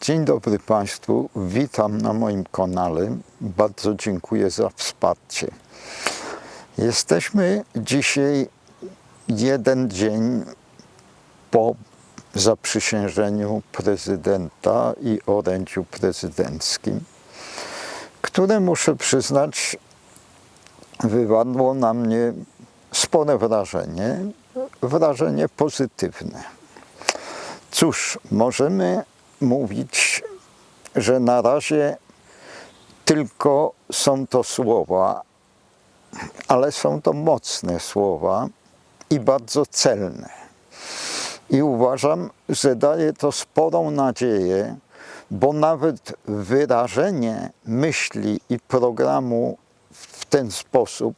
Dzień dobry Państwu, witam na moim kanale. Bardzo dziękuję za wsparcie. Jesteśmy dzisiaj jeden dzień po zaprzysiężeniu prezydenta i orędziu prezydenckim, które muszę przyznać wywarło na mnie spore wrażenie, wrażenie pozytywne. Cóż, możemy mówić, że na razie tylko są to słowa, ale są to mocne słowa i bardzo celne. I uważam, że daje to sporą nadzieję, bo nawet wyrażenie myśli i programu w ten sposób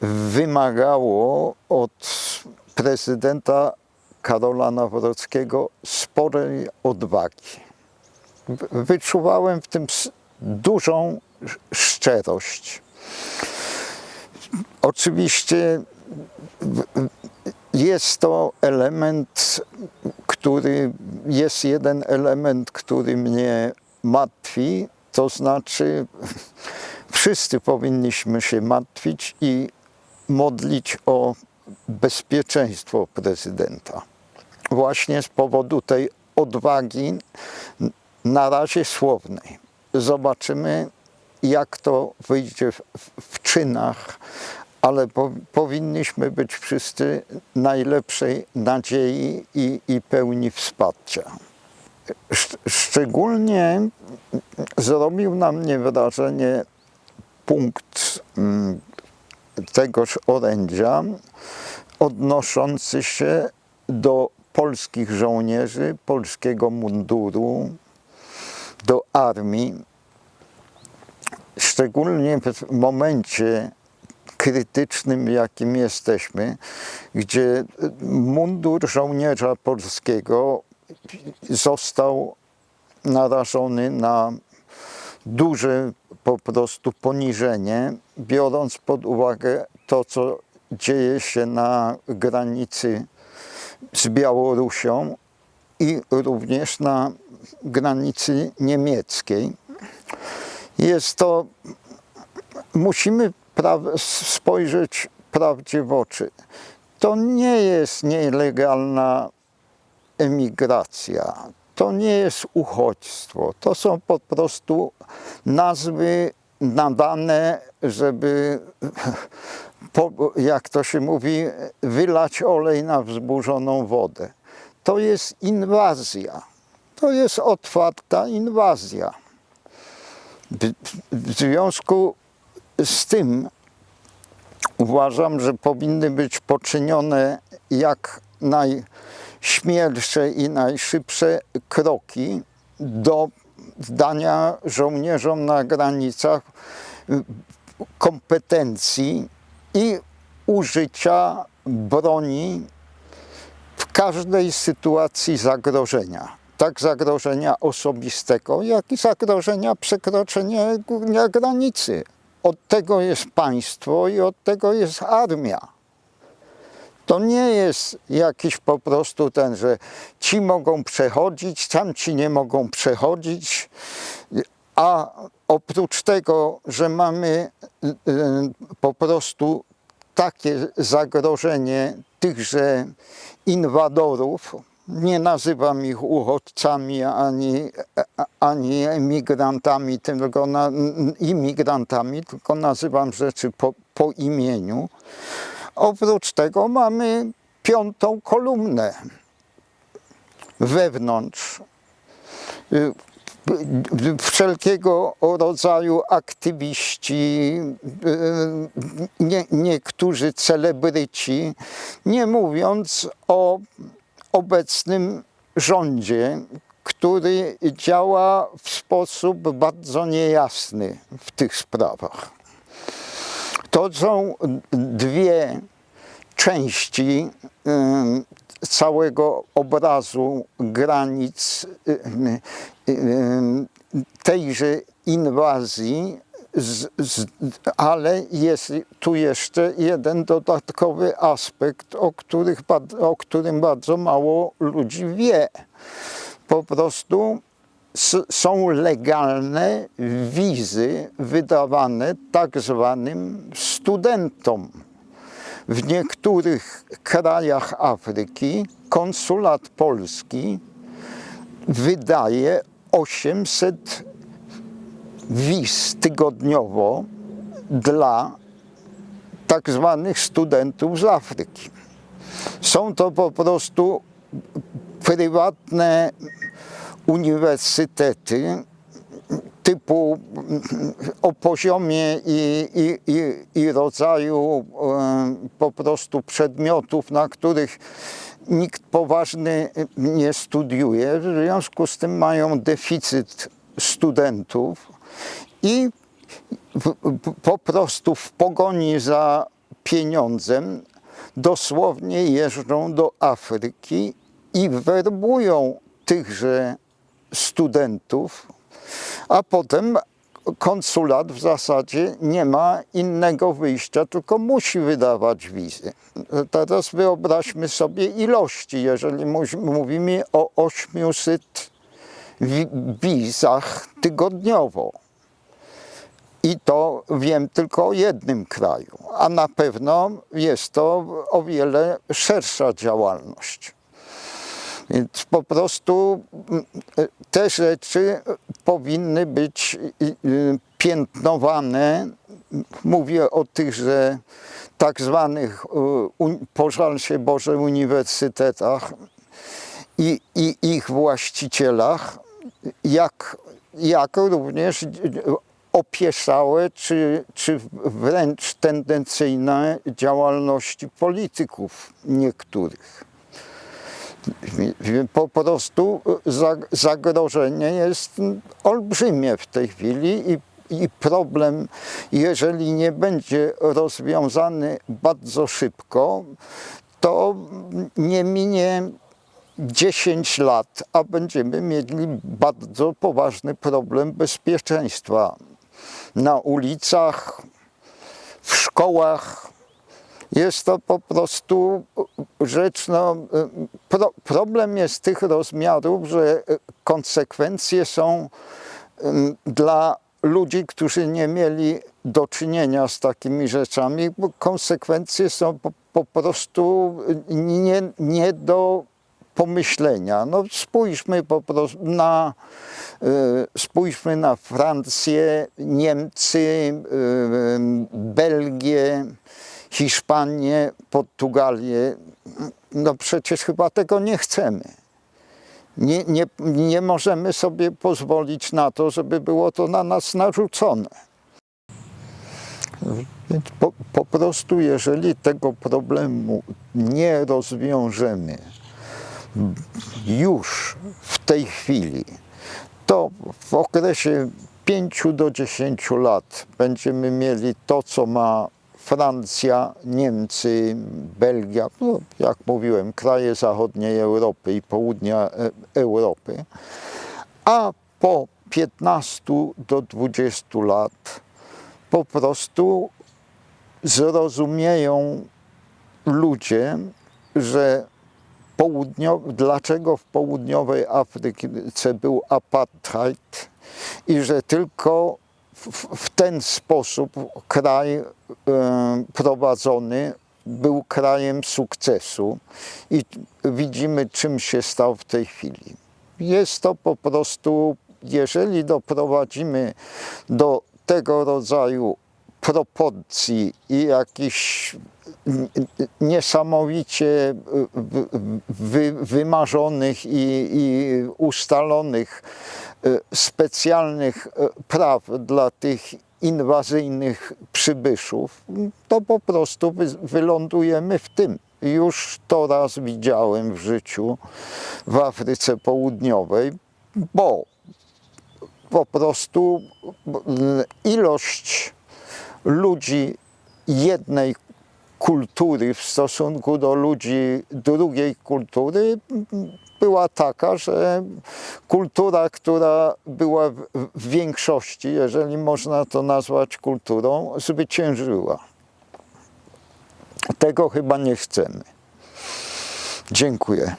wymagało od prezydenta Karola Nawrockiego sporej odwagi. Wyczuwałem w tym dużą sz- szczerość. Oczywiście jest to element, który jest jeden element, który mnie martwi, to znaczy wszyscy powinniśmy się martwić i modlić o bezpieczeństwo prezydenta. Właśnie z powodu tej odwagi, na razie słownej. Zobaczymy, jak to wyjdzie w, w, czynach, ale po, powinniśmy być wszyscy najlepszej nadziei i, i pełni wsparcia. Szcz- Szczególnie zrobił na mnie wrażenie punkt mm, tegoż orędzia odnoszący się do polskich żołnierzy, polskiego munduru, do armii. Szczególnie w momencie krytycznym, jakim jesteśmy, gdzie mundur żołnierza polskiego został narażony na duże po prostu poniżenie, biorąc pod uwagę to, co dzieje się na granicy z Białorusią i również na granicy niemieckiej. Jest to, musimy spojrzeć prawdzie w oczy. To nie jest nielegalna emigracja. To nie jest uchodźstwo. To są po prostu nazwy nadane, żeby, jak to się mówi, wylać olej na wzburzoną wodę. To jest inwazja. To jest otwarta inwazja. W, w związku z tym uważam, że powinny być poczynione jak najśmielsze i najszybsze kroki do dania żołnierzom na granicach y, kompetencji i użycia broni w każdej sytuacji zagrożenia. Tak zagrożenia osobistego, jak i zagrożenia przekroczenia granicy. Od tego jest państwo i od tego jest armia. To nie jest jakiś po prostu ten, że ci mogą przechodzić, tamci nie mogą przechodzić, a oprócz tego, że mamy y, y, po prostu takie zagrożenie tychże inwadorów, nie nazywam ich uchodźcami ani, ani emigrantami, tylko na, imigrantami, tylko nazywam rzeczy po, po imieniu. Oprócz tego mamy piątą kolumnę wewnątrz. Wszelkiego rodzaju aktywiści, nie, niektórzy celebryci, nie mówiąc o obecnym rządzie, który działa w sposób bardzo niejasny w tych sprawach. To są dwie części całego obrazu granic tejże inwazji, ale jest tu jeszcze jeden dodatkowy aspekt, o, których, o którym bardzo mało ludzi wie. Po prostu są legalne wizy wydawane tak zwanym studentom. W niektórych krajach Afryki konsulat polski wydaje 800 wiz tygodniowo dla tak zwanych studentów z Afryki. Są to po prostu prywatne uniwersytety typu mm, o poziomie i, i, i, i rodzaju e, po prostu przedmiotów, na których nikt poważny nie studiuje. W związku z tym mają deficyt studentów i w, po prostu w pogoni za pieniądzem dosłownie jeżdżą do Afryki i werbują tychże studentów, a potem konsulat w zasadzie nie ma innego wyjścia, tylko musi wydawać wizy. Teraz wyobraźmy sobie ilości, jeżeli mówimy o 800 wi- wizach tygodniowo. I to wiem tylko o jednym kraju, a na pewno jest to o wiele szersza działalność. Więc po prostu mm, te rzeczy powinny być y, y, piętnowane. Mówię o tychże tak zwanych, y, pożal się Boże, uniwersytetach i, i ich właścicielach, jak, jak również opieszałe czy, czy wręcz tendencyjne działalności polityków niektórych. Po prostu zag- zagrożenie jest olbrzymie w tej chwili i, i problem, jeżeli nie będzie rozwiązany bardzo szybko, to nie minie 10 lat, a będziemy mieli bardzo poważny problem bezpieczeństwa na ulicach, w szkołach. Jest to po prostu rzecz, no, pro, problem jest tych rozmiarów, że konsekwencje są dla ludzi, którzy nie mieli do czynienia z takimi rzeczami, konsekwencje są po, po prostu nie, nie do pomyślenia. No spójrzmy po prostu na, e, spójrzmy na Francję, Niemcy, e, Belgię, Hiszpanię, Portugalię. No przecież chyba tego nie chcemy. Nie, nie, nie możemy sobie pozwolić na to, żeby było to na nas narzucone. Więc po, po prostu, jeżeli tego problemu nie rozwiążemy już w tej chwili, to w okresie 5 do 10 lat będziemy mieli to, co ma Francja, Niemcy, Belgia, no, jak mówiłem, kraje zachodniej Europy i południa e- Europy, a po 15 do 20 lat po prostu zrozumieją ludzie, że południo, dlaczego w południowej Afryce był apartheid i że tylko w, w ten sposób kraj e, prowadzony był krajem sukcesu i widzimy czym się stał w tej chwili. Jest to po prostu, jeżeli doprowadzimy do tego rodzaju proporcji i jakichś niesamowicie wy- wy, wymarzonych i, i ustalonych specjalnych e, praw dla tych inwazyjnych przybyszów, to po prostu wy, wylądujemy w tym. Już to raz widziałem w życiu w Afryce Południowej, bo po prostu ilość ludzi jednej kultury w stosunku do ludzi drugiej kultury była taka, że kultura, która była w większości, jeżeli można to nazwać kulturą, zwyciężyła. Tego chyba nie chcemy. Dziękuję.